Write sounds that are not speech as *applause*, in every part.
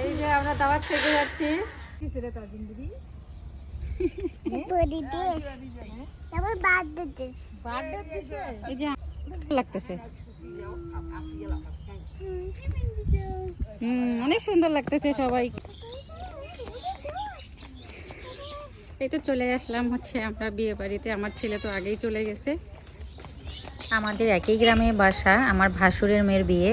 এই যে আমরা দাওয়াত থেকে যাচ্ছি। *laughs* তারপর বার্থডে দিস এই যে লাগতেছে। হুম অনেক সুন্দর লাগতেছে সবাই। এই তো চলে আসলাম হচ্ছে আমরা বিয়ে বাড়িতে। আমার ছেলে তো আগেই চলে গেছে। আমাদের একই গ্রামে বাসা আমার ভাসুরের মেয়ের বিয়ে।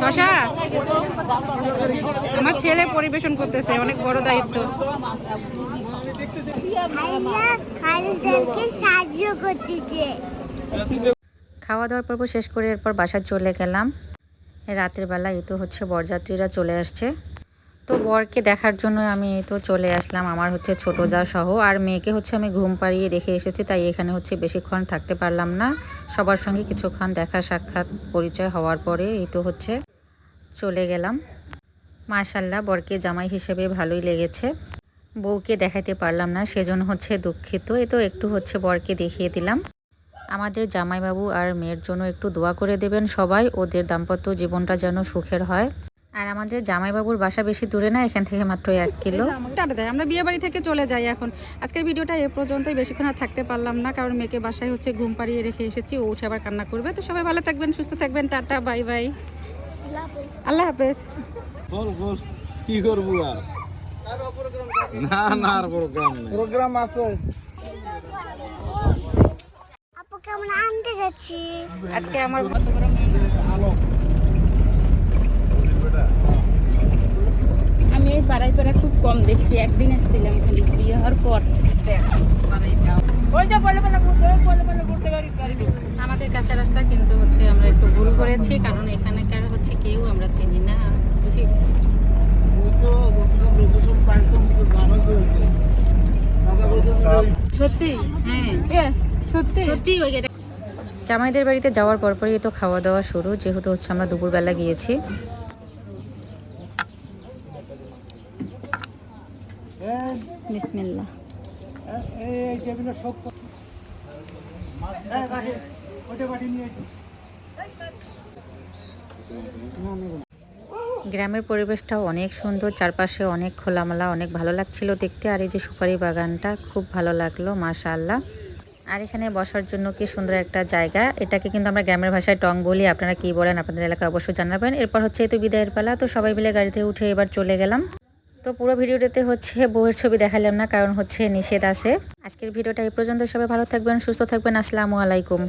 শশা? আমার ছেলে পরিবেশন করতেছে, অনেক বড় দায়িত্ব। খাওয়া দাওয়ার পর্ব শেষ করে এরপর বাসায় চলে গেলাম। রাতের বেলা এই তো হচ্ছে বরযাত্রীরা চলে আসছে। তো বরকে দেখার জন্য আমি এই তো চলে আসলাম আমার হচ্ছে ছোট যা সহ। আর মেয়েকে হচ্ছে আমি ঘুম পাড়িয়ে রেখে এসেছি তাই এখানে হচ্ছে বেশিক্ষণ থাকতে পারলাম না। সবার সঙ্গে কিছুক্ষণ দেখা সাক্ষাৎ পরিচয় হওয়ার পরে এই তো হচ্ছে চলে গেলাম। মাশাল্লাহ বরকে জামাই হিসেবে ভালোই লেগেছে। বউকে দেখাতে পারলাম না সেজন্য হচ্ছে দুঃখিত। এ তো একটু হচ্ছে বরকে দেখিয়ে দিলাম। আমাদের জামাইবাবু আর মেয়ের জন্য একটু দোয়া করে দেবেন সবাই ওদের দাম্পত্য জীবনটা যেন সুখের হয়। আর আমাদের জামাইবাবুর বাসা বেশি দূরে না এখান থেকে মাত্র এক কিলো। টাটা দেয়। আমরা বিয়ে বাড়ি থেকে চলে যাই এখন। আজকের ভিডিওটা এ পর্যন্তই। বেশিক্ষণ আর থাকতে পারলাম না কারণ মেয়েকে বাসায় হচ্ছে ঘুম পাড়িয়ে রেখে এসেছি। ও উঠে আবার কান্না করবে। তো সবাই ভালো থাকবেন সুস্থ থাকবেন। Tata bye bye. আল্লাহ হাফেজ। বল বল কি করব আর? না না আর প্রোগ্রাম নেই। প্রোগ্রাম আছে। আপু কেমন আনতে যাচ্ছি? আজকে আমার আমি এই পাড়ায় পাড়া খুব কম দেখছি একদিন এসেছিলাম খালি বিয়ে হওয়ার পর। আমাদের কাছে রাস্তা কিন্তু হচ্ছে আমরা একটু ভুল করেছি কারণ এখানকার হচ্ছে কেউ আমরা চিনি না। সত্যি? হ্যাঁ। সত্যি? সত্যি ওই জামাইদের বাড়িতে যাওয়ার পরপরই তো খাওয়া দাওয়া শুরু যেহেতু হচ্ছে আমরা দুপুরবেলা গিয়েছি। গ্রামের পরিবেশটাও অনেক সুন্দর, চারপাশে অনেক খোলামেলা, অনেক ভালো লাগছিল দেখতে। আর এই যে সুপারি বাগানটা খুব ভালো লাগল, মাশাআল্লাহ। আর এখানে বসার জন্য কি সুন্দর একটা জায়গা, এটাকে কিন্তু আমরা গ্রামের ভাষায় টং বলি। আপনারা কি বলেন, আপনাদের এলাকায় অবশ্যই জানাবেন। এরপর হচ্ছে এই তো বিদায়ের পালা, তো সবাই মিলে গাড়িতে উঠে এবার চলে গেলাম। তো পুরো ভিডিওটাতে হচ্ছে বউয়ের ছবি দেখালাম না, কারণ হচ্ছে নিষেধ আছে। আজকের ভিডিওটা এই পর্যন্ত, সবাই ভালো থাকবেন, সুস্থ থাকবেন, আসসালামু আলাইকুম।